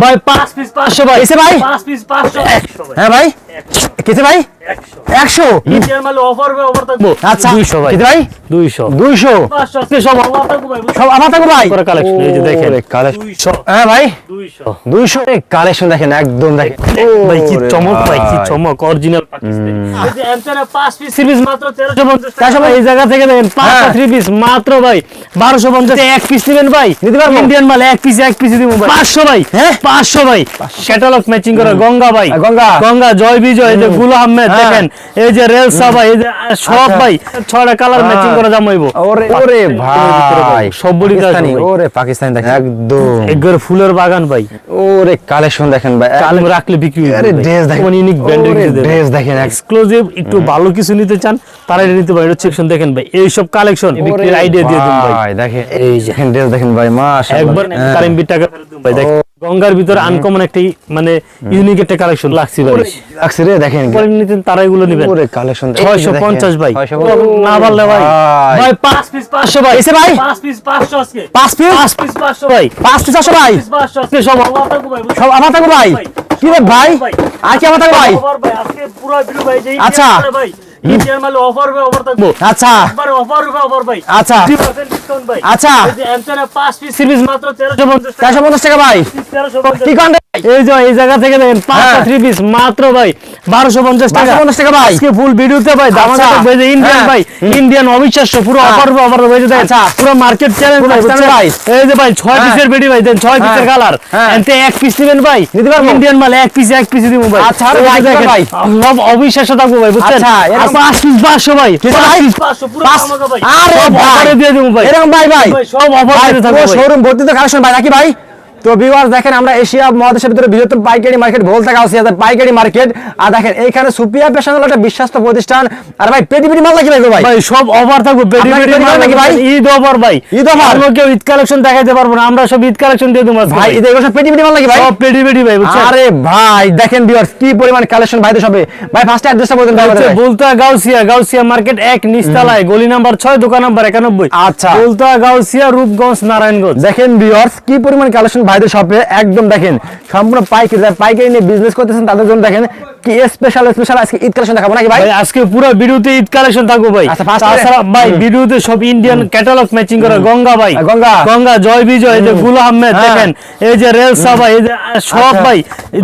ভাই 5 পিস পাঁচশো ভাই। এসে ভাই? 5 পিস পাঁচশো। একশো ভাই হ্যাঁ ভাই। কেসে ভাই? একশো। একশো? ইন্ডিয়ান মাল অফার অফার থাকব। আচ্ছা দুইশো ভাই। ভাই? দুইশো। দুইশো? পাঁচশো সব ভাই সব আমার থাকো ভাই করে এই যে দেখেন। কালেকশন হ্যাঁ ভাই? দুইশো। দুইশো? কালেকশন দেখেন একদম দেখেন। ভাই কি ওরে চমক ভাই কি চমক অরিজিনাল এই যে এন্টারে পাঁচ পিস সিরিজ মাত্র 1350 চারশো টাকা এই জায়গা থেকে দেখেন পাঁচটা। থ্রি পিস মাত্র ভাই 1250 এক পিস নেবেন ভাই? নিতে পারব? ইন্ডিয়ান মাল এক পিস এক পিস দিব ভাই। 500 ভাই? হ্যাঁ? 500 ভাই। ক্যাটালগ ম্যাচিং করা গঙ্গা ভাই। গঙ্গা? গঙ্গা জয় বিজয় এই যে গুল আহমেদ। দেখেন এই যে রেল সাবা এই যে সব আচ্ছা। ভাই ছয়টা কালার হ্যাঁ। ম্যাচিং করা জামাইব। ওরে ওরে ভাই। সব বডি পাকিস্তানি ওরে পাকিস্তানি দেখেন। একদম। একবার ফুলের বাগান ভাই। ওরে কালেকশন দেখেন ভাই। কালে রাখলে বিক্রি হয়ে আরে ড্রেস দেখেন। কোন ইউনিক ব্র্যান্ডের। ড্রেস দেখেন। এক্সক্লুসিভ একটু ভালো কিছু নিতে চান তারা এটা নিতে পারেন সেকশন দেখেন ভাই। এই সব কালেকশন বিক্রির আইডিয়া দিয়ে দিন ভাই। ভাই দেখেন। এই যে ড্রেস দেখেন ভাই। মাশাআল্লাহ। একবার হ্যাঁ। কারিমবির টাকা ফেরত দিন ভাই। দেখেন গঙ্গার ভিতরে আনকমন একটা মানে ইউনিক একটা কালেকশন লাগছে ভাই। লাগছে রে দেখেন। পরে নিতেন তারা এগুলো নেবেন। ওরে কালেকশন ছয়শো পঞ্চাশ ভাই। না পারলে ভাই। ভাই। পাঁচ পিস পাঁচশো ভাই। এসে ভাই? পাঁচ পিস পাঁচশো আজকে। পাঁচ পিস? পাঁচ পিস পাঁচশো ভাই। পাঁচ পিস আসো ভাই। পিস পাঁচশো আজকে। সব আল্লাহ থাকব ভাই সব আমার থাকো ভাই। কি রে ভাই? ভাই। আর কি আমার থাকো ভাই আজকে পুরো ভিডিও ভাই যে আচ্ছা। ভাই আচ্ছা। ভাই আচ্ছা। 50% ডিসকাউন্ট ভাই। আচ্ছা। এই যে এমসএন পাঁচ পিস সিরিজ মাত্র 1350 টাকা চারশো পঞ্চাশ টাকা ভাই। 1350 কি কন্টেন্ট এই যে এই জায়গা থেকে দেখেন পাঁচটা হ্যাঁ। থ্রি পিস মাত্র ভাই বারোশো পঞ্চাশ টাকা 1250 টাকা ভাই। আজকে ফুল ভিডিওতে ভাই আচ্ছা। ইন্ডিয়ান হ্যাঁ। ভাই ইন্ডিয়ান অবিশ্বাস্য পুরো হ্যাঁ। অফার অফার হয়ে যায় আচ্ছা। পুরো মার্কেট চ্যালেঞ্জ ভাই। এই যে ভাই ছয় হ্যাঁ। পিসের বেডি ভাই দেন ছয় পিসের হ্যাঁ। কালার হ্যাঁ। এক পিস নেবেন ভাই? ইন্ডিয়ান মাল এক পিস এক পিস দিব ভাই আচ্ছা, ভাই, সব অবিশ্বাস্য থাকব ভাই বুঝছেন আচ্ছা, পাঁচ পিস পাঁচশো ভাই আরে। দিয়ে দেবো ভাই এরকম ভাই ভাই সব অফার শোরুম ভর্তি তো কালেকশন ভাই নাকি ভাই তো ভিউয়ার্স দেখেন আমরা এশিয়া মহাদেশের ভিতরে বৃহত্তম পাইকারি মার্কেট ভোল থাকা আছে পাইকারি মার্কেট আর দেখেন এইখানে সুপিয়া পেশন হলো একটা বিশ্বস্ত প্রতিষ্ঠান। আর ভাই পেটি পেটি মাল নাকি ভাই ভাই? ভাই সব অফার থাকবে পেডি মাল নাকি ভাই? ঈদ অফার ভাই। ঈদ offer? আমরা কেউ ঈদ কালেকশন দেখাইতে পারব না আমরা সব ঈদ কালেকশন দিয়ে দেবো ভাই ভাই। এগুলো সব পেটি পেটি মাল নাকি ভাই? সব পেডি পেডি ভাই আরে ভাই দেখেন ভিউয়ার্স কি পরিমাণ কালেকশন ভাইদের সবে। ভাই ফার্স্ট অ্যাড্রেসটা বলতেন ভাই ভাই। বুলতা গাউসিয়া গাউসিয়া মার্কেট এক নিচতলায় গলি নাম্বার ছয় দোকান নাম্বার একানব্বই। আচ্ছা। বুলতা গাউসিয়া রূপগঞ্জ নারায়ণগঞ্জ। দেখেন ভিউয়ার্স কি পরিমাণ কালেকশন ভাইদের শপে একদম দেখেন সম্পূর্ণ পাইকারি যারা পাইকারি নিয়ে বিজনেস করতেছেন তাদের জন্য দেখেন কি স্পেশাল স্পেশাল আজকে ঈদ কালেকশন দেখাবো নাকি ভাই? আজকে পুরো ভিডিওতে ঈদ কালেকশন থাকব ভাই। আচ্ছা, তাছাড়া ভাই ভিডিওতে সব ইন্ডিয়ান ক্যাটালগ ম্যাচিং করা গঙ্গা ভাই। গঙ্গা। গঙ্গা জয় বিজয় এই যে গুল আহমেদ হ্যাঁ। দেখেন এই যে রেল সাবা এই যে সব আচ্ছা। ভাই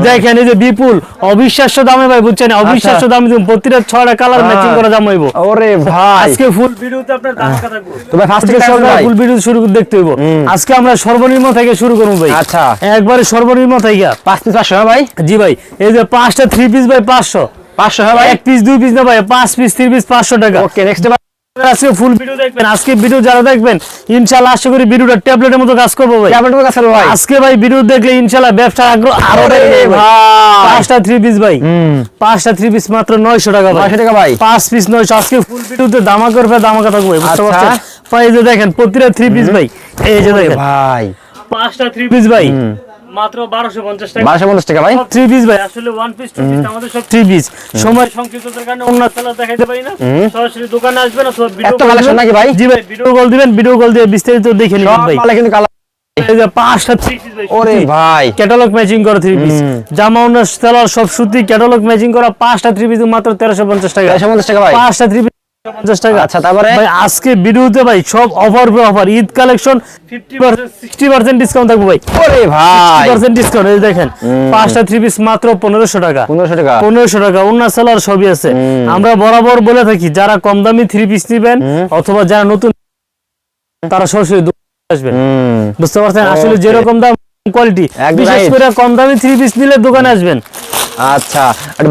দেখেন এই যে বিপুল অবিশ্বাস্য দামে ভাই বুঝছেন? অবিশ্বাস্য দামে তুমি প্রতিটা ছয়টা কালার ম্যাচিং করা দাম হইব। ওরে ভাই। আজকে ফুল ভিডিওতে আপনার দাম কথা থাকব তো ভাই ফার্স্ট ফুল ভিডিও শুরু করে দেখতে হইব। আজকে আমরা সর্বনিম্ন থেকে শুরু করব ভাই। আচ্ছা। একবারে সর্বনিম্ন থেকে পাঁচ পিস পাঁচশো হ্যাঁ ভাই? জি ভাই এই যে পাঁচটা থ্রি পিস ভাই পাঁচশো। পাঁচশো হ্যাঁ ভাই? এক পিস দুই পিস না ভাই পাঁচ পিস থ্রি পিস পাঁচশো টাকা। ওকে নেক্সট আজকে ফুল ভিডিও দেখবেন আজকে ভিডিও যারা দেখবেন ইনশাআল্লাহ আশা করি ভিডিওটা ট্যাবলেটের মতো কাজ করব ভাই। ট্যাবলেট কাছে ভাই। আজকে ভাই ভিডিও দেখলে ইনশাআল্লাহ ব্যবসার আগ্রহ আরও। পাঁচটা থ্রি পিস ভাই। পাঁচটা থ্রি পিস মাত্র নয়শো টাকা ভাই। 900 টাকা ভাই। পাঁচ পিস নয়শো আজকে ফুল ভিডিওতে দামা করবে দামাকা থাকবে বুঝতে আচ্ছা। পারছেন? ভাই এই যে দেখেন প্রতিটা থ্রি পিস ভাই। এই যে দেখেন। ভাই। পাঁচটা থ্রি পিস ভাই? মাত্র বারোশো পঞ্চাশ টাকা। বারোশো পঞ্চাশ টাকা ভাই? থ্রি পিস ভাই আসলে ওয়ান পিস টু পিস আমাদের সব থ্রি পিস সময় সংক্ষিপ্ততার কারণে অন্য খেলা দেখাইতে পারি না। সরাসরি দোকানে আসবেন অথবা ভিডিও এত collection নাকি ভাই? জি ভাই ভিডিও কল দিবেন ভিডিও কল দিয়ে বিস্তারিত দেখে নিবেন ভাই। মালে কিন্তু কালার এই যে পাঁচটা থ্রি পিস ভাই ওরে ভাই। ক্যাটালগ ম্যাচিং করা থ্রি পিস জামা অন্য সেলার সব সুতি ক্যাটালগ ম্যাচিং করা পাঁচটা থ্রি পিস মাত্র তেরোশো পঞ্চাশ টাকা। বারোশো পঞ্চাশ টাকা ভাই। পাঁচটা থ্রি পিস পঞ্চাশ টাকা। আচ্ছা, তারপরে? ভাই আজকে ভিডিওতে ভাই সব offer offer Eid collection fifty sixty percent discount থাকবে ভাই। ওরে ভাই। পার্সেন্ট ডিসকাউন্ট এই দেখেন পাঁচটা থ্রি পিস মাত্র পনেরোশো টাকা। পনেরোশো টাকা। পনেরোশো টাকা অন্য সেলার সবই আছে। আমরা বরাবর বলে থাকি যারা কম দামি থ্রি পিস নিবেন অথবা যারা নতুন তারা সরাসরি আসবেন। বুঝতে পারছেন? আসলে. যেরকম দাম কোয়ালিটি বিশেষ করে কম দামি থ্রি পিস নিলে দোকানে আসবেন। আচ্ছা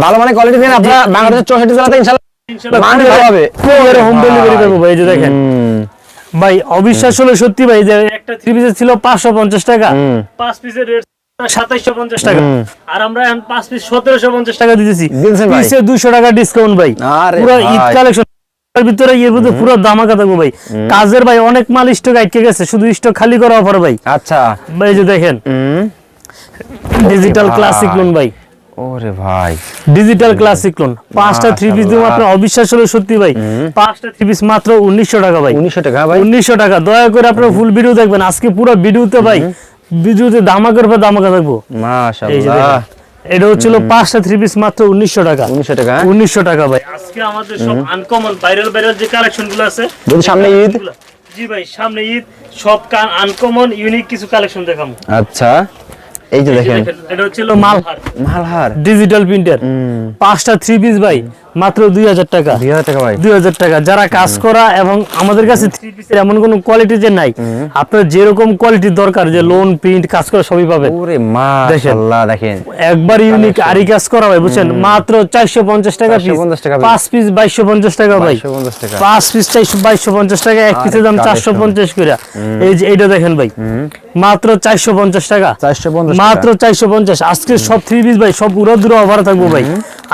ভালো মানে কোয়ালিটি দেন। আপনারা বাংলাদেশের চৌষট্টি জেলাতে ইনশাল্লাহ হোম ডেলিভারি করব ভাই যে দেখেন। ভাই অবিশ্বাস হলো সত্যি ভাই যে একটা থ্রি পিসের ছিল পাঁচশো পঞ্চাশ টাকা। পাঁচ পিসের রেট সাতাইশো পঞ্চাশ টাকা। আর আমরা পাঁচ পিস সতেরোশো পঞ্চাশ টাকা দিতেছি। দিয়েছেন পিসে দুশো টাকা ডিসকাউন্ট ভাই। আরে পুরো ঈদ কালেকশন ভিতরে এর পুরো থাকব ভাই। কাজের ভাই অনেক মাল স্টক আটকে গেছে শুধু স্টক খালি করা অফার ভাই। আচ্ছা। ভাই যে দেখেন। ডিজিটাল ক্লাসিক লোন ভাই। ওরে ভাই। ডিজিটাল ক্লাসিক লোন পাঁচটা থ্রি পিস অবিশ্বাস হলো সত্যি ভাই। পাঁচটা থ্রি পিস মাত্র উনিশশো টাকা ভাই। উনিশশো টাকা ভাই। উনিশশো টাকা। দয়া করে আপনারা ফুল ভিডিও দেখবেন। আজকে পুরো ভিডিওতে ভাই ভিডিওতে দামাকের পর দামাকা থাকব। মাশাআল্লাহ। এটা হচ্ছিল পাঁচটা থ্রি পিস মাত্র উনিশশো টাকা। 1900 টাকা? উনিশশো টাকা ভাই। আজকে আমাদের সব আনকমন ভাইরাল ভাইরাল যে কালেকশনগুলো আছে সামনে ঈদ। জি ভাই সামনে ঈদ সব আনকমন ইউনিক কিছু কালেকশন দেখাবো। আচ্ছা। এই যে দেখেন। এটা হচ্ছে মালহার। মালহার। ডিজিটাল প্রিন্টার পাঁচটা থ্রি পিস ভাই। মাত্র দুই হাজার টাকা। 2000 টাকা ভাই। দুই হাজার টাকা। যারা কাজ করা এবং আমাদের কাছে থ্রি পিসের এমন কোনো কোয়ালিটি যে নাই আপনার যেরকম কোয়ালিটির দরকার যে লোন প্রিন্ট কাজ করা সবই পাবেন। দেখেন একবার ইউনিক আরি কাজ করা ভাই বুঝছেন? মাত্র চারশো পঞ্চাশ টাকা পিস 450 টাকা piece। পাঁচ পিস বাইশশো পঞ্চাশ টাকা ভাই। পাঁচ পিস চারশো বাইশশো পঞ্চাশ টাকা এক পিসের দাম চারশো পঞ্চাশ করে এই যে এইটা দেখেন ভাই। মাত্র চারশো পঞ্চাশ টাকা। 450 মাত্র চারশো পঞ্চাশ। আজকে সব থ্রি পিস ভাই সব উড়া দূরে অফার থাকব ভাই।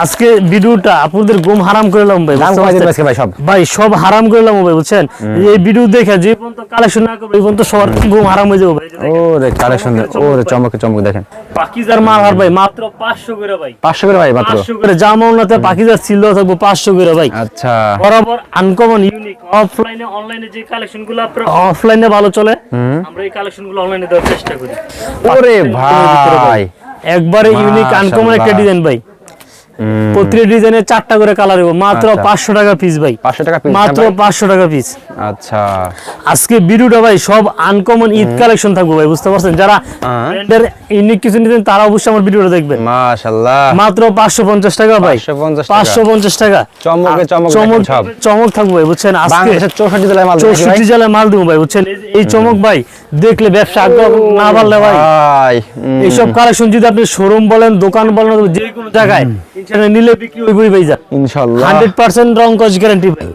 আজকে ভিডিওটা আপনাদের ঘুম হারাম করে লাম ভাই সব। ভাই সব হারাম করে লাম ভাই বুঝছেন? এই ভিডিও দেখে যে পর্যন্ত কালেকশন না করবে এই পর্যন্ত সবার ঘুম হারাম হয়ে যাবে ভাই। ওরে কালেকশন ওরে চমকে চমকে দেখেন। পাকিজার মাল ভাই মাত্র পাঁচশো করে ভাই। 500 করে ভাই মাত্র? পাঁচশো করে জামাউনাতে পাকিজার ছিল থাকব পাঁচশো করে ভাই। আচ্ছা। বরাবর আনকমন ইউনিক অফলাইনে অনলাইনে যে কালেকশনগুলো আপনার অফলাইনে ভালো চলে আমরা এই অনলাইনে দেওয়ার চেষ্টা করি। ওরে ভাই। একবারে ইউনিক আনকমন একটা ডিজাইন ভাই। প্রতিটা ডিজাইনে চারটা করে কালার হবে মাত্র আচ্ছা। পাঁচশো টাকা পিস ভাই। 500 টাকা পিস মাত্র পাঁচশো টাকা পিস আচ্ছা। আজকে ভিডিওটা ভাই সব আনকমন ঈদ কালেকশন থাকবে ভাই বুঝতে পারছেন? যারা হ্যাঁ। ব্র্যান্ডের ইউনিক কিছু নিতেন তারা অবশ্যই আমার ভিডিওটা দেখবেন। মাশাআল্লাহ। মাত্র পাঁচশো পঞ্চাশ টাকা ভাই। 550 টাকা। পাঁচশো চমকে চমক থাকবে ভাই বুঝছেন? আজকে বাংলাদেশের 64 জেলায় মাল দিয়েছি ভাই। চৌষট্টি জেলায় মাল দেবো ভাই বুঝছেন? এই চমক ভাই দেখলে ব্যবসা আগ্রহ না পারলে ভাই। এইসব কালেকশন যদি আপনি শোরুম বলেন দোকান বলেন যে কোনো জায়গায় ইন্টারনেট নিলে বিক্রি হইবই ভাই যা ইনশাআল্লাহ। হান্ড্রেড পার্সেন্ট রং কজ গ্যারান্টি ভাই।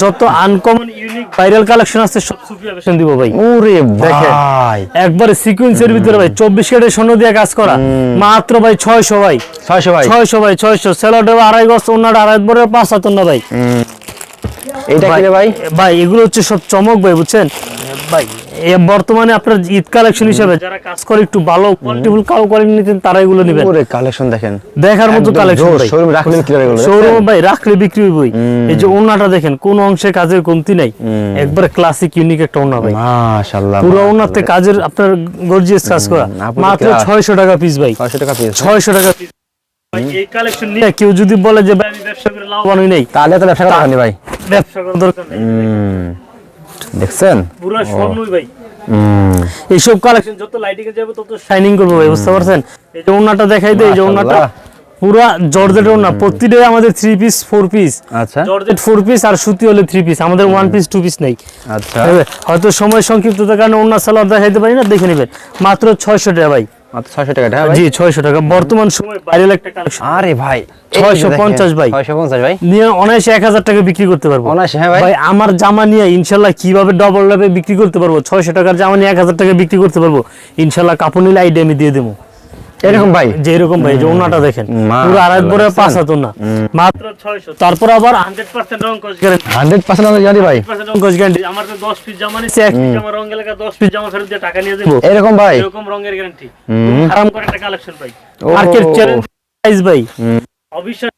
যত আনকমন ইউনিক ভাইরাল কালেকশন আছে সব সুফিয়া ফ্যাশন দিব ভাই। ওরে। ভাই। একবারে সিকুয়েন্সের ভিতরে ভাই চব্বিশ কেটে স্বর্ণ দিয়ে কাজ করা। মাত্র ভাই ছয়শো ভাই। 600 ভাই। ছয়শো ভাই ছয়শো। স্যালাড আড়াই গছ ওনার আড়াই বড় পাঁচ হাত না ভাই। এইটা কি ভাই? ভাই এগুলো হচ্ছে সব চমক ভাই বুঝছেন? ভাই। বর্তমানে আপনার ঈদ কালেকশন হিসেবে যারা কাজ করে একটু ভালো কোয়ালিটিফুল কোয়ালিটি নিতেন তারা এগুলো নেবেন। ওরে কালেকশন দেখেন? দেখার মতো কালেকশন শোরুম রাখলেন কি এগুলো শোরুম ভাই রাখলে বিক্রি হইবই। এই যে ওনাটা দেখেন কোন অংশে কাজের কমতি নাই। একবার ক্লাসিক ইউনিক একটা ওনা ভাই। মাশাআল্লাহ পুরো ওনাতে কাজের আপনার গর্জিয়াস কাজ করা। মাত্র class। ছয়শো টাকা পিস ভাই। 600 টাকা পিস ছয়শো টাকা পিস এই কালেকশন নিয়ে কেউ যদি বলে যে ভাই আমি ব্যবসা করে লাভবান হই নাই। তাহলে তো ব্যবসা করা হয়নি ভাই। ব্যবসা করার দরকার নেই। দেখছেন? পুরো স্বর্ণই ভাই। এইসব কালেকশন যত লাইটিং যাবে তত শাইনিং করবে ভাই বুঝতে পারছেন? এই যে ওন্নাটা দেখাই দেয় এই যে জর্জেটের প্রতিটাই আমাদের থ্রি পিস ফোর পিস আচ্ছা। জর্জেট ফোর পিস আর সুতি হলে থ্রি পিস আমাদের ওয়ান পিস টু পিস নেই। আচ্ছা। হয়তো সময় সংক্ষিপ্ততার কারণে অন্য সালোয়ার দেখাইতে পারি না দেখে নেবেন। মাত্র ছয়শো টাকা ভাই। মাত্র 600 টাকা ভাই? জি ছয়শো টাকা। বর্তমান সময় ভাইরাল একটা কালেকশন আরে ভাই 650 ভাই। 650 ভাই। নিয়ে অনায়াসে এক হাজার টাকা বিক্রি করতে পারব। অনায়াসে, হ্যাঁ ভাই। ভাই আমার জামা নিয়ে ইনশাল্লাহ কীভাবে ডবল লাভে বিক্রি করতে পারব? ছয়শো টাকার জামা নিয়ে এক হাজার টাকা বিক্রি করতে পারব? ইনশাল্লাহ কাপড় নিলে আইডিয়া আমি দিয়ে দেবো। এরকম ভাই? যে এরকম ভাই যে ওনাটা দেখেন। পুরো আড়াই বড় পাঁচ হাত ওনা। মাত্র ছয়শো। তারপর আবার হান্ড্রেড পার্সেন্ট রং কস গ্যারান্টি। 100% আমি জানি ভাই। রং কস গ্যারেন্টি। আমার তো দশ পিস জামা নিচ্ছে এক পিস জামা রং এলাকা দশ পিস জামা ফেরত দিয়ে টাকা নিয়ে দেবো। এরকম ভাই। এরকম রঙের গ্যারান্টি আরাম করে একটা কালেকশন ভাই। মার্কেট চ্যালেঞ্জ প্রাইস ভাই। অবিশ্বাস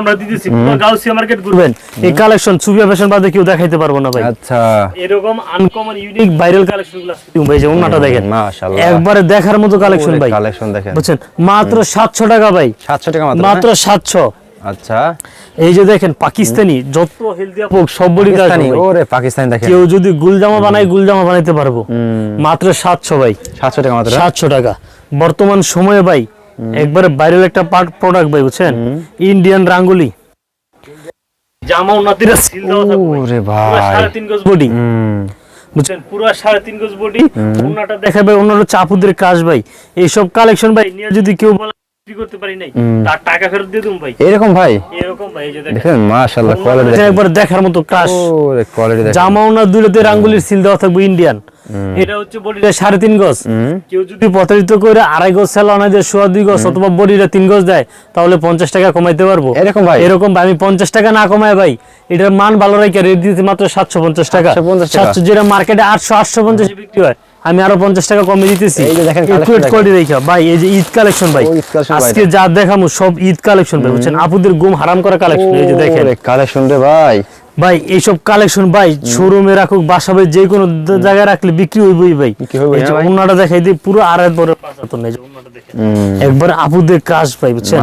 আমরা দিতেছি গাউসিয়া মার্কেট ঘুরবেন এই কালেকশন সুবিয়া ফ্যাশন বাদে কেউ দেখাইতে পারব না ভাই। আচ্ছা। এরকম আনকমন ইউনিক ভাইরাল কালেকশনগুলো আজকে দিবো ভাই যে ওন্নাটা দেখেন। মাশাআল্লাহ। একবারে দেখার মতো কালেকশন ভাই। কালেকশন দেখেন। বুঝছেন? মাত্র সাতশো টাকা ভাই। 700 টাকা মাত্র মাত্র হ্যাঁ? সাতশো। আচ্ছা। এই যে দেখেন পাকিস্তানি যত হেলদি আপুক সব বডি পাকিস্তানি ওরে পাকিস্তানি দেখেন। কেউ যদি গুলজামা বানায় গুলজামা বানাইতে পারব। মাত্র সাতশো ভাই। 700 টাকা মাত্র সাতশো টাকা। বর্তমান সময়ে ভাই একবারে বাইরের একটা পার্ট প্রোডাক্ট ভাই বুঝছেন? ইন্ডিয়ান রাঙ্গুলি জামা উন্নতিরা সিল দাও থাকবে। ভাই। ওরে ভাই। সাড়ে তিন গজ বডি হুম। বুঝছেন? পুরো সাড়ে তিন গজ বডি উন্নটা দেখাবে উন্নটা চাপুদের কাজ ভাই। এই সব কালেকশন ভাই নিয়ে যদি কেউ বলে বিক্রি করতে পারি নাই। তার টাকা ফেরত দিয়ে দেবো ভাই। এরকম ভাই? এরকম ভাই এই যে দেখেন। দেখেন মাশাআল্লাহ কোয়ালিটি দেখেন। একবার দেখার মতো ক্রাশ ওরে কোয়ালিটি দেখেন। জামা ওনার দুলেতে রাঙ্গুলির সিল দেওয়া থাকবে ইন্ডিয়ান এটা হচ্ছে বডিটা সাড়ে তিন গজ। কেউ যদি প্রতারিত করে আড়াই গজ সেল অনাই দেয় সোয়া দুই গজ অথবা বডিটা তিন গজ দেয় তাহলে পঞ্চাশ টাকা কমাইতে পারব। এরকম ভাই? এরকম ভাই আমি পঞ্চাশ টাকা না কমায় ভাই এটার মান ভালো রাখে রেট দিতে মাত্র সাতশো পঞ্চাশ টাকা। 750 টাকা। সাতশো যেটা মার্কেটে আটশো আটশো পঞ্চাশ বিক্রি হয় আমি আরও পঞ্চাশ টাকা কমে দিতেছি। ভাই এই যে ঈদ কালেকশন ভাই। আজকে যা দেখামো সব ঈদ কালেকশন ভাই বুঝছেন? আপুদের গুম হারাম করা কালেকশন এই যে দেখেন। কালেকশন রে ভাই। ভাই এইসব কালেকশন ভাই শোরুমে রাখুক বাসা ভাই যে কোনো জায়গায় রাখলে বিক্রি হইবই ভাই। যে হ্যাঁ দেখাই দিই পুরো আড়াই বড় দেখেন। একবার আপুদের কাজ ভাই বুঝছেন?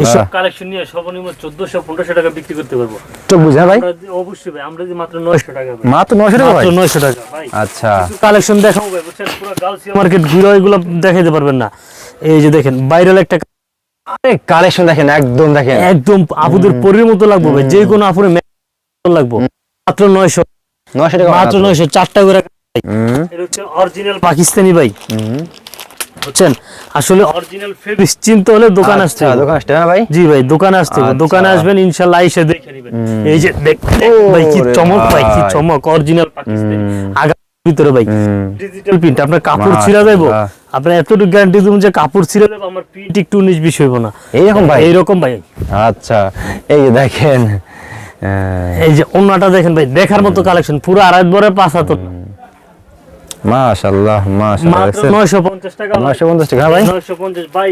এইসব কালেকশন নিয়ে সর্বনিম্ন চোদ্দশো পনেরোশো টাকা বিক্রি করতে পারব। চোখ বুঝা ভাই? অবশ্যই ভাই আমরা যে মাত্র নয়শো টাকা মাত্র নশো টাকা মাত্র নয়শো টাকা ভাই। আচ্ছা। কালেকশন দেখাবো ভাই বুঝছেন? পুরো গার্লসিয়া মার্কেট ঘুরে এগুলো দেখাইতে পারবেন না। এই যে দেখেন ভাইরাল একটা আরে কালেকশন দেখেন একদম দেখেন। একদম আপুদের পরির মতো লাগবে ভাই যে কোনো আপুরে লাগবো? মাত্র নয়শো। টাকা মাত্র নয়শো চারটা করে এটা হচ্ছে অরিজিনাল পাকিস্তানি ভাই। বুঝছেন? আসলে অরিজিনাল ফেব্রিক্স চিনতে হলে দোকান আসতে আচ্ছা, হবে। দোকান আসতে ভাই? জি ভাই দোকানে আসতে হবে। আচ্ছা। দোকানে আসবেন ইনশাল্লাহ আইসা দেখে নেবেন। এই যে দেখ ভাই কি চমক ভাই কি চমক অরিজিনাল পাকিস্তানি। আগা ভিতরে ভাই। ডিজিটাল প্রিন্ট আপনার কাপড় ছিঁড়া যাইবো? আপনার এতটুকু গ্যারান্টি দেবো যে কাপড় ছিঁড়া যাব আমার প্রিন্ট একটু উনিশ বিশ হইব না। এইরকম ভাই? এইরকম ভাই। আচ্ছা। এই দেখেন এই যে অন্যটা দেখেন ভাই দেখার মতো কালেকশন পুরো আড়াই বরে পাঁচ হাত মাশাআল্লাহ মাশাআল্লাহ। মাত্র দেখছেন? নয়শো পঞ্চাশ টাকা ভাই। নশো পঞ্চাশ টাকা। হ্যাঁ ভাই। নয়শো পঞ্চাশ। ভাই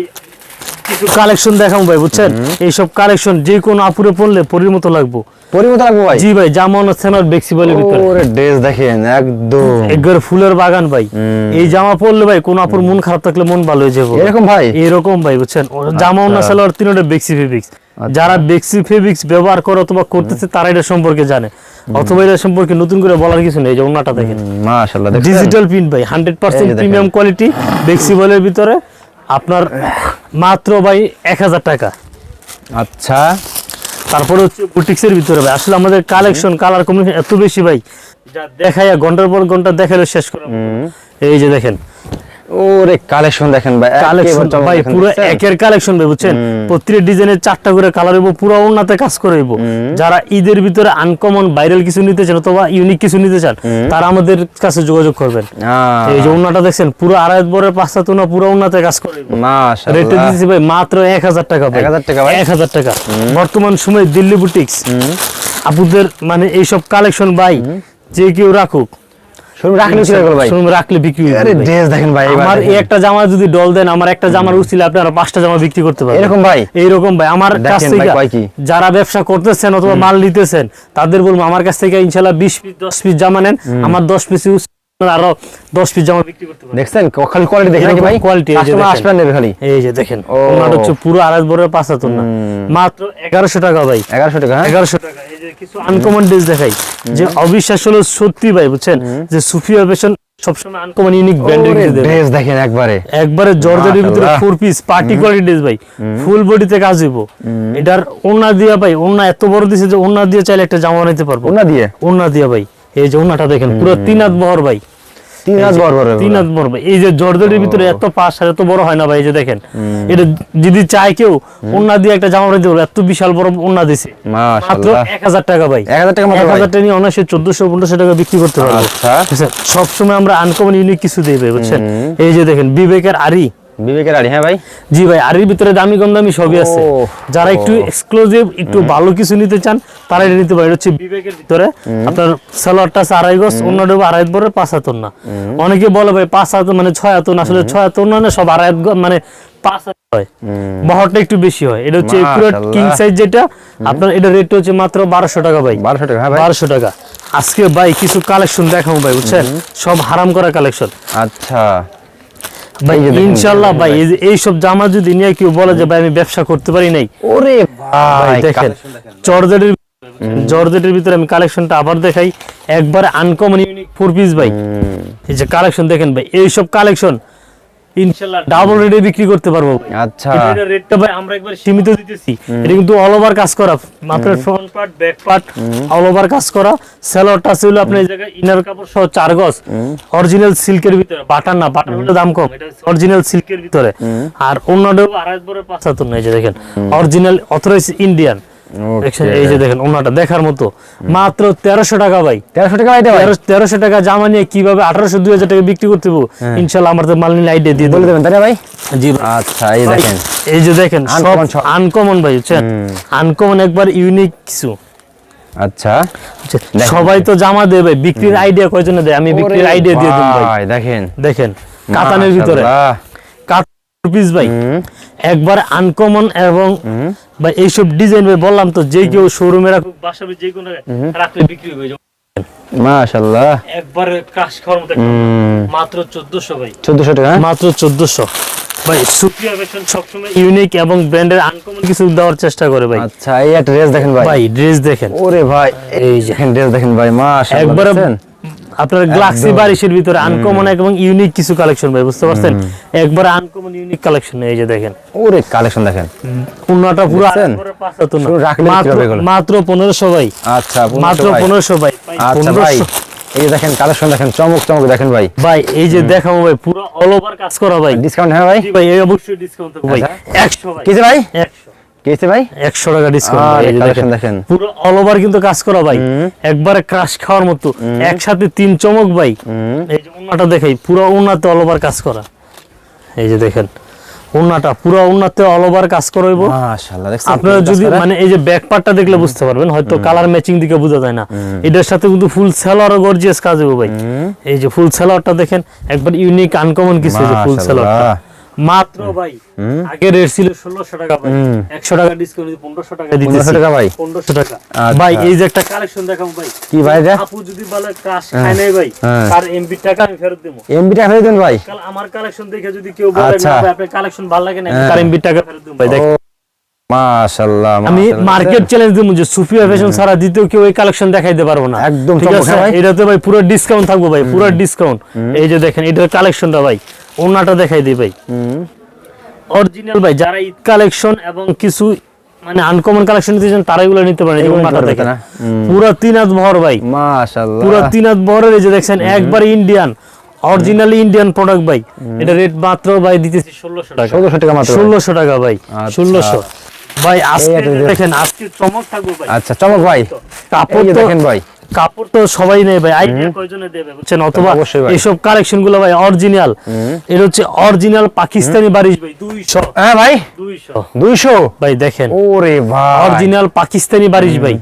কিছু কালেকশন দেখাবো ভাই বুঝছেন? এইসব কালেকশন যে কোনো আপুরে পড়লে পরির মতো লাগবো। পরিমতো লাগবো ভাই? জি ভাই জামা সেনার বেক্সিবলের ভিতরে। ওরে ড্রেস দেখেন একদম। একবারে ফুলের বাগান ভাই। এই জামা পরলে ভাই কোন আপুর মন খারাপ থাকলে মন ভালো হয়ে যাবে। এরকম ভাই? এরকম ভাই বুঝছেন? জামা অন্য সালোয়ার তিনটা বেক্সি ফেব্রিক্স। যারা বেক্সি ফেব্রিক্স ব্যবহার করে অথবা করতেছে তারা এটা সম্পর্কে জানে। অথবা এটা সম্পর্কে নতুন করে বলার কিছু নেই এই যে ওনাটা দেখেন। মাশাআল্লাহ ডিজিটাল প্রিন্ট ভাই হান্ড্রেড পার্সেন্ট এই যে দেখেন। প্রিমিয়াম কোয়ালিটি বেক্সিবলের ভিতরে। আপনার মাত্র ভাই এক হাজার টাকা। আচ্ছা। তারপরে হচ্ছে বুটিক্সের ভিতরে ভাই। আসলে আমাদের কালেকশন কালার কম্বিনেশন এত বেশি ভাই। যা দেখাইয়া ঘণ্টার পর ঘণ্টা দেখালে শেষ করা এই যে দেখেন। ওরে কালেকশন দেখেন ভাই কালেকশন ভাই পুরো একের কালেকশন ভাই বুঝছেন? প্রতিটা ডিজাইনের চারটা করে কালার হইব পুরো ওন্নাতে কাজ করে যারা ঈদের ভিতরে আনকমন ভাইরাল কিছু নিতে চান অথবা ইউনিক কিছু নিতে চান তারা আমাদের কাছে যোগাযোগ করবেন। এই যে ওন্নাটা দেখছেন পুরো আড়াই বরের পাঁচটা তুনা পুরো ওন্নাতে কাজ করে হইব। রেটে মাশাআল্লাহ ভাই মাত্র এক হাজার টাকা ভাই। 1000 টাকা ভাই? এক হাজার টাকা। বর্তমান সময় দিল্লি বুটিক্স আপুদের মানে এইসব কালেকশন ভাই যে কেউ রাখুক রাখলে ভাই। রাখলে বিক্রি আরে ড্রেস দেখেন ভাই আমার এই একটা জামা যদি ডল দেন আমার একটা জামার উচিলে আপনারা পাঁচটা জামা বিক্রি করতে পারবেন। এরকম ভাই। এইরকম ভাই। আমার কাছ থেকে যারা ব্যবসা করতেছেন অথবা মাল নিতেছেন তাদের বলব আমার কাছ থেকে ইনশাল্লাহ বিশ পিস দশ পিস জামা নেন। আমার দশ পিস আরও দশ পিস জামা বিক্রি করতে দেখছেন? খালি কোয়ালিটি দেখেন নাকি ভাই? quality, এই যে দেখেন। আসবেন খালি। এই যে দেখেন হচ্ছে পুরো আড়াই বড়ের পাঁচ না। মাত্র এগারোশো টাকা ভাই। 1100 টাকা হ্যাঁ? এগারোশো টাকা কিছু আনকমন ড্রেস দেখাই যে অবিশ্বাস হলো সত্যি ভাই বুঝছেন? যে সুফিয়া ফ্যাশন সবসময় আনকমন ইউনিক ব্র্যান্ডের ড্রেস দেখেন একবারে। একবারে জর্জের ভিতরে four piece party quality dress ভাই। ফুল বডিতে কাজ হইব। এটার ওন্না দিয়া ভাই ওন্না এত বড় দিছে যে ওন্না দিয়ে চাইলে একটা জামা নিতে পারব। ওনা দিয়ে? ওন্না দিয়া ভাই। এই যে ওনাটা দেখেন পুরো তিন হাত বহর ভাই। তিন হাত বড় বড় তিন হাত বড় এই যে জর্জের ভিতরে এত পাশ আর এত বড় হয় না ভাই এই যে দেখেন। এটা যদি চায় কেউ ওন্না দিয়ে একটা জামা পারব এত বিশাল বড় ওন্না দিছে। মাত্র টাকা ভাই। 1000 টাকা মাত্র এক ভাই। হাজার টাকা নিয়ে অনায়াসে চোদ্দশো পনেরোশো টাকা বিক্রি করতে পারব। আচ্ছা? সবসময় আমরা আনকমন ইউনিক কিছু দিই ভাই বুঝছেন? এই যে দেখেন বিবেকের আরি বিবেকের আড়ি হ্যাঁ ভাই? জি ভাই আরির ভিতরে দামি কম দামি সবই আছে। যারা একটু এক্সক্লুসিভ একটু ভালো কিছু নিতে চান তারা এটা নিতে হচ্ছে বিবেকের ভিতরে। আপনার সালোয়ারটা আছে আড়াই গজ অন্যটা আড়াই বড় পাঁচ হাতন না অনেকে বলে ভাই পাঁচ মানে ছয় হাতন আসলে ছয় হাতন না সব আড়াই মানে পাঁচ হয়। বহরটা একটু বেশি হয়। এটা হচ্ছে কিং সাইজ যেটা। আপনার এটা রেট হচ্ছে মাত্র বারোশো টাকা ভাই। 1200 টাকা হ্যাঁ বারোশো টাকা। আজকে ভাই কিছু কালেকশন দেখাবো ভাই বুঝছেন? সব হারাম করা কালেকশন আচ্ছা। ভাই ভাই এই যে এইসব জামা যদি নিয়ে কেউ বলে যে ভাই আমি ব্যবসা করতে পারি নাই। ওরে ভাই ভাই দেখেন জর্জেটের জর্জেটের ভিতরে আমি কালেকশনটা আবার দেখাই। একবার আনকমন ইউনিক ফোর পিস ভাই। এই যে কালেকশন দেখেন ভাই এইসব কালেকশন ইনশাল্লাহ ডাবল রেটে বিক্রি করতে পারব আচ্ছা। কিন্তু রেটটা ভাই আমরা একবার সীমিত দিতেছি। এটা কিন্তু অল ওভার কাজ করা। আপনার front part back part all over কাজ করা। সেলরটা ছিল আপনার এই জায়গায় ইনার কাপড় সহ চার গজ। অরিজিনাল সিল্কের ভিতরে। বাটার না বাটার হলে দাম কম। এটা অরিজিনাল সিল্কের ভিতরে। আর অন্যটা আড়াই বড় পাঁচ হাত এই যে দেখেন। অরিজিনাল অথরাইজ ইন্ডিয়ান এই যে দেখেন ওনাটা দেখার মতো। মাত্র তেরোশো টাকা ভাই। 1300 টাকা তেরো তেরোশো টাকা জামা নিয়ে কীভাবে আঠারোশো দুই হাজার টাকা বিক্রি করতে পারব ইনশাল্লাহ আমার মাল নিলে আইডিয়া দিয়ে বলে দেবেন তাই ভাই? জি আচ্ছা এই দেখেন। এই যে দেখেন আনকমন ভাই বুঝছেন? আনকমন একবার ইউনিক কিছু। আচ্ছা? দেখেন, সবাই তো জামা দেবে বিক্রির আইডিয়া কয়জনে দেয়? আমি বিক্রির আইডিয়া দিয়ে ভাই। দেখেন। দেখেন কাতানের ভিতরে। কাতান পিস ভাই। একবার আনকমন এবং বা এইসব ডিজাইন ভাই বললাম তো যে কেউ শোরুমে রাখুক বাসা যে কোনো রাখলে বিক্রি হয়ে যাবে। মাশাআল্লাহ। একবার ক্রাশ খাওয়ার মতো মাত্র চোদ্দশো ভাই। 1400 টাকা? মাত্র চোদ্দশো। ভাই সুপ্রিয়া ফ্যাশন সবসময় ইউনিক এবং ব্র্যান্ডের আনকমন কিছু দেওয়ার চেষ্টা করে ভাই। আচ্ছা এই একটা ড্রেস দেখেন ভাই। ভাই ড্রেস দেখেন। ওরে ভাই এই। দেখেন ড্রেস দেখেন ভাই মাশাআল্লাহ একবারে? আপনার গ্লাক্সি বারিশের ভিতরে আনকমন এবং ইউনিক কিছু কালেকশন ভাই বুঝতে পারছেন? একবার আনকমন ইউনিক কালেকশন এই যে দেখেন। ওরে কালেকশন দেখেন। পনেরোটা পুরো দেখছেন? আড়াই পাঁচ হাত না। শুধু রাখলে বিক্রি মাত্র হবে এগুলো। মাত্র পনেরোশো ভাই। আচ্ছা মাত্র 1500 ভাই। আচ্ছা ভাই এই যে দেখেন কালেকশন দেখেন চমক চমক দেখেন ভাই। ভাই এই যে দেখাবো ভাই পুরো অল ওভার কাজ করা ভাই। ডিসকাউন্ট হ্যাঁ ভাই? ভাই এই অবশ্যই ডিসকাউন্ট ভাই। আচ্ছা। একশো ভাই। কিসে ভাই? একশো ভাই? একশো টাকা ডিসকাউন্ট দেখেন। পুরো অল ওভার কিন্তু কাজ করা ভাই। একবারে ক্রাশ খাওয়ার মতো। একসাথে তিন চমক ভাই। এই যে উন্নাটা দেখাই পুরো উন্নাতে অল ওভার কাজ করা। এই যে দেখেন উন্নাটা পুরো উন্নাতে অল ওভার কাজ করা মাশাআল্লাহ দেখছেন আপনারা যদি মানে এই যে ব্যাক পার্টটা দেখলে বুঝতে পারবেন হয়তো কালার ম্যাচিং দিকে বোঝা যায় না। এটার সাথে কিন্তু ফুল সেলার গর্জিয়াস কাজ হবে ভাই। এই যে ফুল সেলারটা দেখেন একবার ইউনিক আনকমন কিছু যে ফুল সেলারটা। মাত্র ভাই আগে রেট ছিল ষোলোশো টাকা ভাই। একশো টাকা ডিসকাউন্ট পনেরোশো টাকা দিতেছি। 1500 টাকা ভাই? পনেরোশো টাকা। আচ্ছা। ভাই এই যে একটা কালেকশন দেখাবো ভাই। কি ভাই আপু যদি বলে কাজ খায় নাই ভাই হ্যাঁ। তার এমবি টাকা আমি ফেরত দেবো। এমবি টাকা ফেলে দেন ভাই? কাল আমার কালেকশন দেখে যদি কেউ বলে আচ্ছা। না ভাই আপনার কালেকশন ভালো লাগে না হ্যাঁ। তার এমবি টাকা ফেরত দেবো ভাই। দেখ মাশাআল্লাহ আমি মার্কেট চ্যালেঞ্জ দেবো যে সুফিয়া ফ্যাশন ছাড়া দ্বিতীয় কেউ এই কালেকশন দেখাইতে পারব না। একদম ঠিক আছে? হ্যাঁ? এটাতে ভাই পুরো ডিসকাউন্ট থাকব ভাই পুরো ডিসকাউন্ট এই যে দেখেন এটার কালেকশনটা ভাই। ওনাটা দেখাই দিই ভাই। অরিজিনাল ভাই যারা ঈদ কালেকশন এবং কিছু মানে আনকমন কালেকশন নিতে চান তারা এগুলো নিতে পারেন এই যে এগুলো ওনাটা দেখেন। না? পুরো তিন হাত ভর ভাই। মাশাআল্লাহ। পুরো তিন হাত ভরের এই যে দেখছেন একবার ইন্ডিয়ান অরিজিনালি ইন্ডিয়ান প্রোডাক্ট ভাই। এটা রেট মাত্র ভাই দিতেছি ষোলোশো টাকা। 1600 টাকা মাত্র। ষোলোশো টাকা ভাই আচ্ছা। ষোলোশো। ভাই আজকে দেখেন। আজকে চমক থাকব ভাই। আচ্ছা চমক ভাই। কাপড় দেখেন ভাই। কাপড় তো সবাই নেই ভাই আইডিয়া কয়জনে দেবে বুঝছেন? অথবা এইসব কালেকশনগুলো ভাই অরিজিনাল এটা হচ্ছে অরিজিনাল পাকিস্তানি বারিশ ভাই দুইশো। হ্যাঁ ভাই। দুইশো। 200 ভাই দেখেন। ওরে ভাই। অরিজিনাল পাকিস্তানি বারিশ ভাই।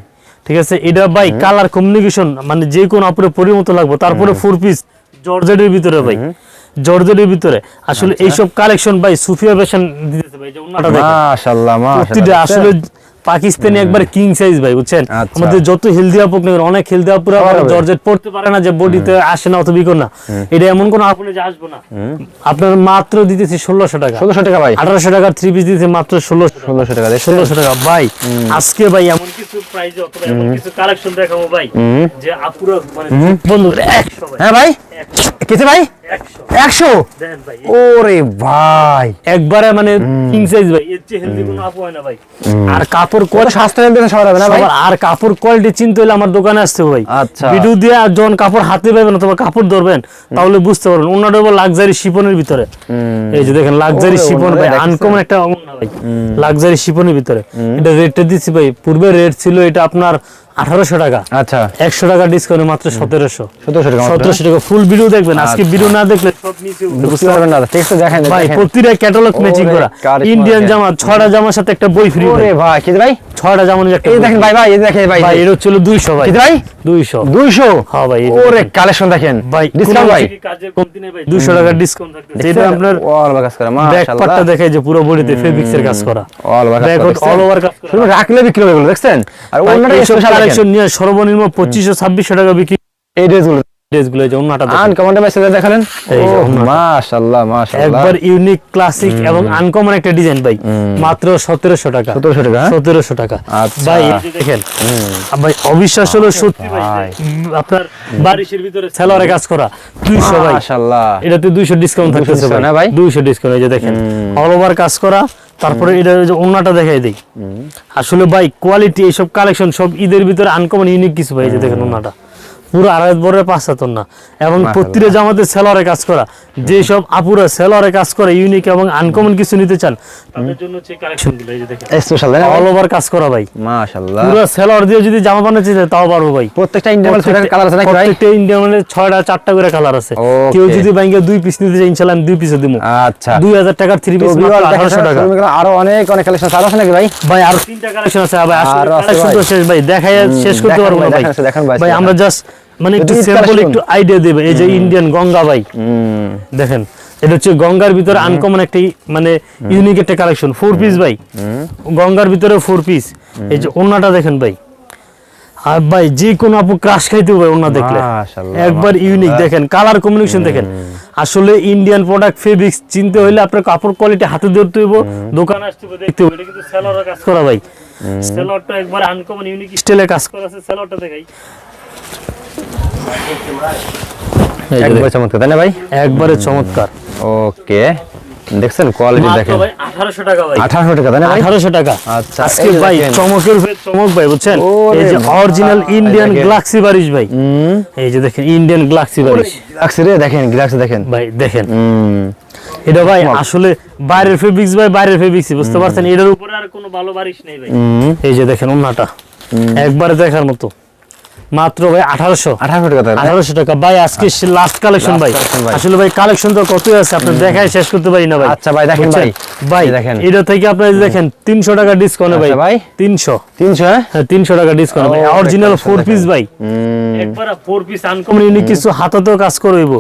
ঠিক আছে? এটা ভাই কালার কমিউনিকেশন মানে যে কোন আপুরে পরিমতো লাগবে। তারপরে ফোর পিস জর্জেটের ভিতরে ভাই। জর্জেটের ভিতরে। আসলে আচ্ছা। এইসব কালেকশন ভাই সুফিয়া ফ্যাশন দিতেছে ভাই যে মাশাআল্লাহ মাশাআল্লাহ। আসলে পাকিস্তানি একবার কিং সাইজ ভাই বুঝছেন? আচ্ছা। আমাদের যত হেলদি আপুক না অনেক হেলদি আপুরা জর্জেট পড়তে পারে না যে বডিতে আসে না অত বিকন না। এটা এমন কোন আপনি যে আসব না। আপনার মাত্র দিতেছি ষোলোশো টাকা। 1600 টাকা ভাই। আঠারোশো টাকার থ্রি পিস দিতেছি মাত্র ষোলোশো 1600 টাকা। ষোলোশো টাকা। ভাই আজকে ভাই এমন কিছু প্রাইজে অথবা এমন কিছু কালেকশন দেখাবো ভাই যে আপুরা মানে বন্ধু হ্যাঁ ভাই। কিসে ভাই? একশো। 100 দেন ভাই ওরে ভাই। একবারে মানে কিং সাইজ ভাই। এর চেয়ে হেলদি কোনো আপু হয় না ভাই। আর কাপড় কত কোয়ালিটি সবার হবে না ভাই? আর কাপড় কোয়ালিটি চিনতে হলে আমার দোকানে আসতে ভাই। আচ্ছা। ভিডিও দিয়ে আর যখন কাপড় হাতে পাবেন অথবা কাপড় ধরবেন তাহলে বুঝতে পারবেন। ওনাটা হলো লাক্সারি শিপনের ভিতরে। এই যে দেখেন লাক্সারি শিপন ভাই আনকমন একটা ভাই। লাক্সারি শিপনের ভিতরে। এটা রেটটা দিচ্ছি ভাই পূর্বে রেট ছিল এটা আপনার আঠারোশো টাকা। আচ্ছা। একশো টাকা ডিসকাউন্ট মাত্র সতেরোশো। 1700 টাকা সতেরোশো টাকা ফুল ভিডিও দেখবেন। আজকে। ভিডিও না দেখলে সব নিচে উঠবে, বুঝতে পারবেন না ঠিক দেখেন ভাই প্রতিটা ক্যাটালগ ম্যাচিং করা। ইন্ডিয়ান জামা ছয়টা জামার সাথে একটা বই ফ্রি ওরে ভাই কিসে ভাই? ছয়টা জামার একটা এই দেখেন ভাই ভাই এই দেখেন ভাই। ভাই এটা হচ্ছিল দুইশো ভাই। কিসে ভাই? দুইশো। 200 হ্যাঁ ভাই, ওরে কালেকশন দেখেন। ভাই ডিসকাউন্ট ভাই? কাজের কমতি নেই ভাই দুশো টাকা ডিসকাউন্ট থাকতেছে। এটা দেখছেন? আপনার অল বাকাস করা ব্যাক পার্টটা মাশাআল্লাহ যে পুরো বডিতে ফেব্রিক্স কাজ করা। অল বাকাস ব্যাক করা অল ওভার কাজ শুধু রাখলে বিক্রি হবে এগুলো দেখছেন? আর অন্যটা স্পেশাল কালেকশন নিয়ে সর্বনিম্ন পঁচিশশো ছাব্বিশশো টাকা বিক্রি এই ড্রেসগুলো ড্রেসগুলো এই যে কমান্ডে দেখালেন। মাশাআল্লাহ মাশাআল্লাহ। একবার ইউনিক ক্লাসিক এবং আনকমন একটা ডিজাইন ভাই। মাত্র সতেরোশো টাকা। 1700 টাকা, হ্যাঁ? সতেরোশো টাকা। আচ্ছা। ভাই দেখেন ভাই অবিশ্বাস হলো সত্যি ভাই আপনার বারিশের ভিতরে সেলরে কাজ করা। দুইশো ভাই। মাশাআল্লাহ। এটাতে দুইশো ডিসকাউন্ট 200 থাকতেছে হ্যাঁ ভাই। ভাই? দুইশো ডিসকাউন্ট এই যে দেখেন। অল ওভার কাজ করা। তারপরে এটা যে দেখাই দিই। আসলে ভাই কোয়ালিটি এইসব কালেকশন সব ঈদের ভিতরে আনকমন ইউনিক কিছু ভাই এই যে দেখেন ওন্নাটা পুরো আড়াই বড় পাঁচ না। এবং প্রতিটা জামাতে সেলরে কাজ করা। যে সব আপুরা সেলরে কাজ করে ইউনিক এবং আনকমন কিছু নিতে চান তাদের জন্য হচ্ছে কালেকশন এই যে দেখেন। স্পেশাল অল ওভার কাজ করা ভাই। মাশাআল্লাহ। পুরো সেলর দিয়ে যদি জামা বানাতে চাই তাও পারব ভাই। প্রত্যেকটা ইন্ডিয়ান ছয়টা কালার আছে নাকি ভাই? প্রত্যেকটা ইন্ডিয়া মানে ছয়টা চারটা করে কালার আছে। কেউ যদি ব্যাংকে দুই পিস নিতে চাই ইনশাল্লাহ আমি দুই পিসে দিব আচ্ছা। দুই হাজার টাকার থ্রি পিস টাকা। আরও অনেক অনেক কালেকশন আছে। নাকি ভাই? ভাই আরও তিনটা কালেকশন আছে। ভাই আসলে কালেকশন তো শেষ ভাই। দেখাই শেষ করতে পারব না ভাই, ভাই। আমরা জাস্ট মানে একটু স্যাম্পল একটু আইডিয়া দেবে এই যে ইন্ডিয়ান গঙ্গা ভাই। দেখেন এটা হচ্ছে গঙ্গার ভিতরে আনকমন একটি মানে ইউনিক একটা কালেকশন ফোর পিস ভাই। গঙ্গার ভিতরে ফোর পিস এই যে ওন্নাটা দেখেন ভাই। আর ভাই যে কোনো আপু ক্রাশ খাইতে হবে ওন্না দেখলে। মাশাআল্লাহ, একবার ইউনিক দেখেন কালার কম্বিনেশন দেখেন। আসলে ইন্ডিয়ান প্রোডাক্ট ফেব্রিক্স চিনতে হইলে আপনার কাপড় কোয়ালিটি হাতে ধরতে হইব দোকানে আসতে হবে দেখতে হবে এটা কিন্তু সেলরের কাজ করা ভাই। সেলরটা একবার আনকমন ইউনিক স্টাইলে কাজ করা আছে সেলরটা দেখাই। একবার চমৎকার তাই না ভাই? একবারে চমৎকার। ওকে দেখছেন কোয়ালিটি দেখেন। 1800 টাকা ভাই। আঠারোশো টাকা তাই না ভাই? 1800 টাকা। আচ্ছা, আজকে এই যে ভাই দেখেন। চমকের উপরে চমক ভাই বুঝছেন এই যে অরিজিনাল ইন্ডিয়ান বারিশ ভাই। এই যে দেখেন ইন্ডিয়ান গ্লাক্সি বারিশ গ্লাক্সি রে দেখেন গ্লাক্সি দেখেন। ভাই দেখেন। হুম। এটা ভাই আসলে বাইরের ফেব্রিক্স ভাই বাইরের ফেব্রিক্স বুঝতে পারছেন? এটার উপরে আর কোনো ভালো বারিশ নেই ভাই। এই যে দেখেন ওন্নাটা। একবারে দেখার মতো। মাত্র ভাই আঠারোশো। আঠারোশো টাকা আঠারোশো টাকা। ভাই আজকে লাস্ট কালেকশন ভাই। আসলে ভাই কালেকশন তো কতই আছে আপনি দেখাই শেষ করতে পারি না ভাই। আচ্ছা ভাই, দেখেন ভাই। ভাই দেখেন। এটা থেকে আপনি দেখেন তিনশো টাকা ডিসকাউন্ট ভাই আচ্ছা ভাই। তিনশো। তিনশো হ্যাঁ? হ্যাঁ তিনশো টাকা ডিসকাউন্ট ভাই। অরিজিনাল ফোর পিস ভাই। একবার ফোর পিস আনকমন ইউনিক কিছু হাতাতেও কাজ করইব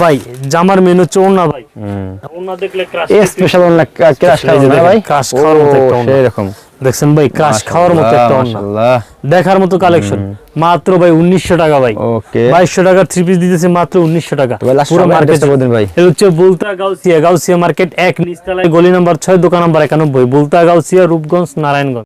ভাই জামার মেনু ওন্না ভাই। ওন্না দেখলে ক্রাশ স্পেশাল অন্য ক্রাশ খাওয়া ভাই? crush খাওয়ার মতো একটা অন্য। দেখছেন ভাই ক্রাশ খাওয়ার মতো একটা মাশাআল্লাহ দেখার মতো কালেকশন মাত্র ভাই উনিশশো টাকা ভাই। ওকে। বাইশশো টাকা থ্রি পিস দিতেছে মাত্র উনিশশো টাকা। ভাই লাস্ট পুরো মার্কেট মার্কেট ভাই। এটা হচ্ছে বুলতা গাউসিয়া গাউসিয়া মার্কেট এক নিচতলায় গলি নাম্বার ছয় দোকান নাম্বার একানব্বই। বুলতা গাউসিয়া রূপগঞ্জ নারায়ণগঞ্জ।